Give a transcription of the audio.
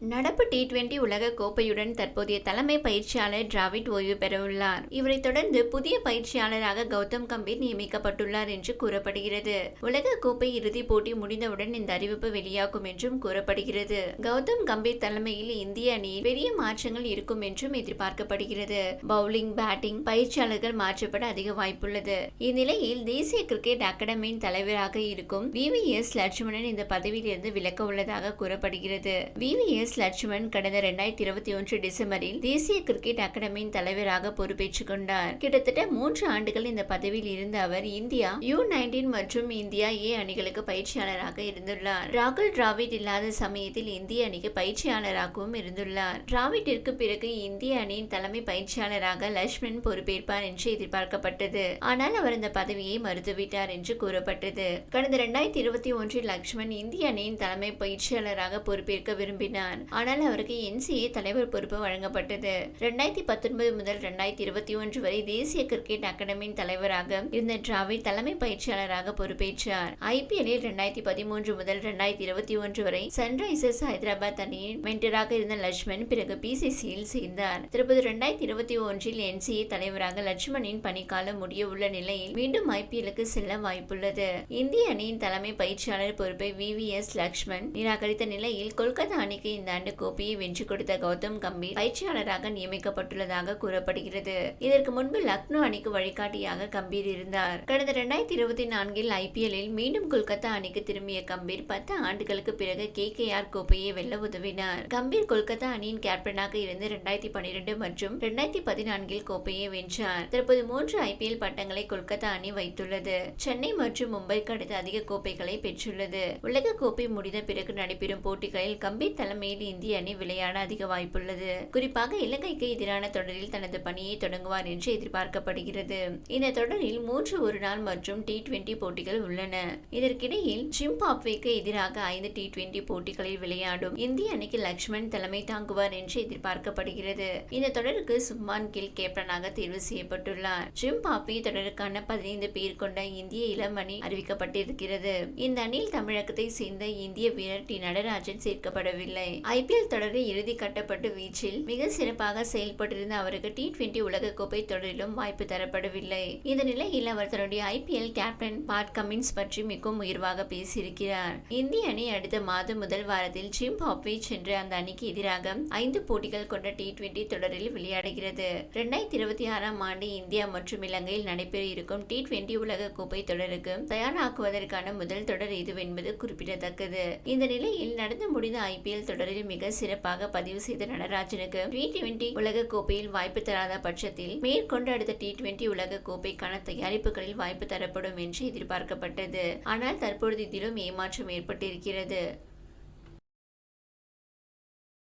நடப்பு T twenty உலக கோப்பையுடன் தற்போதைய தலைமை பயிற்சியாளர் டிராவிட் ஓய்வு பெறவுள்ளார். இவரை தொடர்ந்து புதிய பயிற்சியாளராக கௌதம் கம்பீர் நியமிக்கப்பட்டுள்ளார் என்று கூறப்படுகிறது. உலக கோப்பை இறுதிப் போட்டி முடிந்தவுடன் இந்த அறிவிப்பு வெளியாகும் என்றும் கூறப்படுகிறது. கௌதம் கம்பீர் தலைமையில் இந்திய அணியில் பெரிய மாற்றங்கள் இருக்கும் என்றும் எதிர்பார்க்கப்படுகிறது. பவுலிங் பேட்டிங் பயிற்சியாளர்கள் மாற்றப்பட அதிக வாய்ப்புள்ளது. இந்நிலையில் தேசிய கிரிக்கெட் அகாடமியின் தலைவராக இருக்கும் வி வி எஸ் லட்சுமணன் இந்த பதவியிலிருந்து விலக்க உள்ளதாக கூறப்படுகிறது வி வி எஸ் லட்சுமண் கடந்த இரண்டாயிரத்தி இருபத்தி ஒன்று டிசம்பரில் தேசிய கிரிக்கெட் அகாடமியின் தலைவராக பொறுப்பேற்றுக் கொண்டார். கிட்டத்தட்ட மூன்று ஆண்டுகள் இந்த பதவியில் இருந்த அவர் இந்தியா யூ நைன்டீன் மற்றும் இந்தியா ஏ அணிகளுக்கு பயிற்சியாளராக இருந்துள்ளார். ராகுல் டிராவிட் இல்லாத சமயத்தில் இந்திய அணிக்கு பயிற்சியாளராகவும் இருந்துள்ளார். டிராவிட்டிற்கு பிறகு இந்திய அணியின் தலைமை பயிற்சியாளராக லட்சுமணன் பொறுப்பேற்பார் என்று எதிர்பார்க்கப்பட்டது. ஆனால் அவர் இந்த பதவியை மறுத்துவிட்டார் என்று கூறப்பட்டது. கடந்த இரண்டாயிரத்தி இருபத்தி ஒன்றில் லக்ஷ்மண் இந்திய அணியின் தலைமை பயிற்சியாளராக பொறுப்பேற்க விரும்பினார். ஆனால் அவருக்கு என்சிஏ தலைவர் பொறுப்பு வழங்கப்பட்டது. ரெண்டாயிரத்தி பத்தொன்பது முதல் ரெண்டாயிரத்தி இருபத்தி ஒன்று வரை தேசிய கிரிக்கெட் அகாடமியின் தலைவராக இருந்த டிராவிட் தலைமை பயிற்சியாளராக பொறுப்பேற்றார். ஐபிஎல்லில் ரெண்டாயிரத்தி பதிமூன்று முதல் ரெண்டாயிரத்தி இருபத்தி ஒன்று வரை சன்ரைசர்ஸ் ஹைதராபாத் அணியின் மென்டராக இருந்த லட்சுமண் பிறகு பிசிசியில் சேர்ந்தார். தற்போது ரெண்டாயிரத்தி இருபத்தி ஒன்றில் என்சிஏ தலைவராக லட்சுமணின் பணிக்காலம் முடிய உள்ள நிலையில் மீண்டும் ஐபிஎல்லுக்கு செல்ல வாய்ப்புள்ளது. இந்திய அணியின் தலைமை பயிற்சியாளர் பொறுப்பை வி வி எஸ் லக்ஷ்மண் நிராகரித்த நிலையில் கொல்கத்தா அணிக்கு இந்த ஆண்டு கோப்பையை வென்று கொடுத்த கௌதம் கம்பீர் பயிற்சியாளராக நியமிக்கப்பட்டுள்ளதாக கூறப்படுகிறது. இதற்கு முன்பு லக்னோ அணிக்கு வழிகாட்டியாக கம்பீர் இருந்தார். கடந்த இரண்டாயிரத்தி இருபத்தி நான்கில் ஐபிஎல்லில் மீண்டும் கொல்கத்தா அணிக்கு திரும்பிய கம்பீர் பத்து ஆண்டுகளுக்கு பிறகு கே கே ஆர் கோப்பையை வெல்ல உதவினார். கம்பீர் கொல்கத்தா அணியின் கேப்டனாக இருந்து இரண்டாயிரத்தி பன்னிரண்டு மற்றும் இரண்டாயிரத்தி பதினான்கில் கோப்பையை வென்றார். தற்போது மூன்று ஐபிஎல் பட்டங்களை கொல்கத்தா அணி வைத்துள்ளது. சென்னை மற்றும் மும்பைக்கு அடுத்து அதிக கோப்பைகளை பெற்றுள்ளது. உலக கோப்பை முடிந்த பிறகு நடைபெறும் போட்டிகளில் கம்பீர் தலைமையில் இந்திய அணி விளையாட அதிக வாய்ப்புள்ளது. குறிப்பாக இலங்கைக்கு எதிரான தொடரில் தனது பணியை தொடங்குவார் என்று எதிர்பார்க்கப்படுகிறது. இந்த தொடரில் மூன்று ஒரு நாள் மற்றும் டி டுவெண்டி போட்டிகள் உள்ளன. இதற்கிடையில் ஜிம்பாப்வேக்கு எதிராக ஐந்து டி டுவெண்டி போட்டிகளில் விளையாடும் இந்திய அணிக்கு லக்ஷ்மண் தலைமை தாங்குவார் என்று எதிர்பார்க்கப்படுகிறது. இந்த தொடருக்கு சுப்மான் கில் கேப்டனாக தேர்வு செய்யப்பட்டுள்ளார். ஜிம்பாப்வே தொடருக்கான பதினைந்து பேர் கொண்ட இந்திய இளம் அணி அறிவிக்கப்பட்டிருக்கிறது. இந்த அணியில் தமிழகத்தை சேர்ந்த இந்திய வீரர் டி நடராஜன் சேர்க்கப்படவில்லை. ஐபிஎல் தொடரில் இறுதி கட்டப்பட்டு வீச்சில் மிக சிறப்பாக செயல்பட்டிருந்த அவருக்கு டி டுவெண்டி உலகக்கோப்பை தொடரிலும் வாய்ப்பு தரப்படவில்லை. இந்த நிலையில் அவர் தன்னுடைய ஐபிஎல் கேப்டன் பாட் கமின்ஸ் பற்றி மிகவும் உயர்வாக பேசியிருக்கிறார். இந்திய அணி அடுத்த மாதம் முதல் வாரத்தில் ஜிம்பாப்வே சென்று அந்த அணிக்கு எதிராக ஐந்து போட்டிகள் கொண்ட டி டுவெண்டி தொடரில் விளையாடுகிறது. இரண்டாயிரத்தி இருபத்தி ஆறாம் ஆண்டு இந்தியா மற்றும் இலங்கையில் நடைபெற இருக்கும் டி டுவெண்டி உலக கோப்பை தொடருக்கு தயாராக்குவதற்கான முதல் தொடர் இதுவென்பது குறிப்பிடத்தக்கது. இந்த நிலையில் நடந்து முடிந்த ஐபிஎல் தொடரில் மிக சிறப்பாக பதிவு செய்த நடராஜனுக்கு டி டுவெண்டி உலக கோப்பையில் வாய்ப்பு தராத பட்சத்தில் மேற்கொண்டு அடுத்த டி டுவெண்டி உலக கோப்பைக்கான தயாரிப்புகளில் வாய்ப்பு தரப்படும் என்று எதிர்பார்க்கப்பட்டது. ஆனால் தற்பொழுது இதிலும் ஏமாற்றம் ஏற்பட்டிருக்கிறது.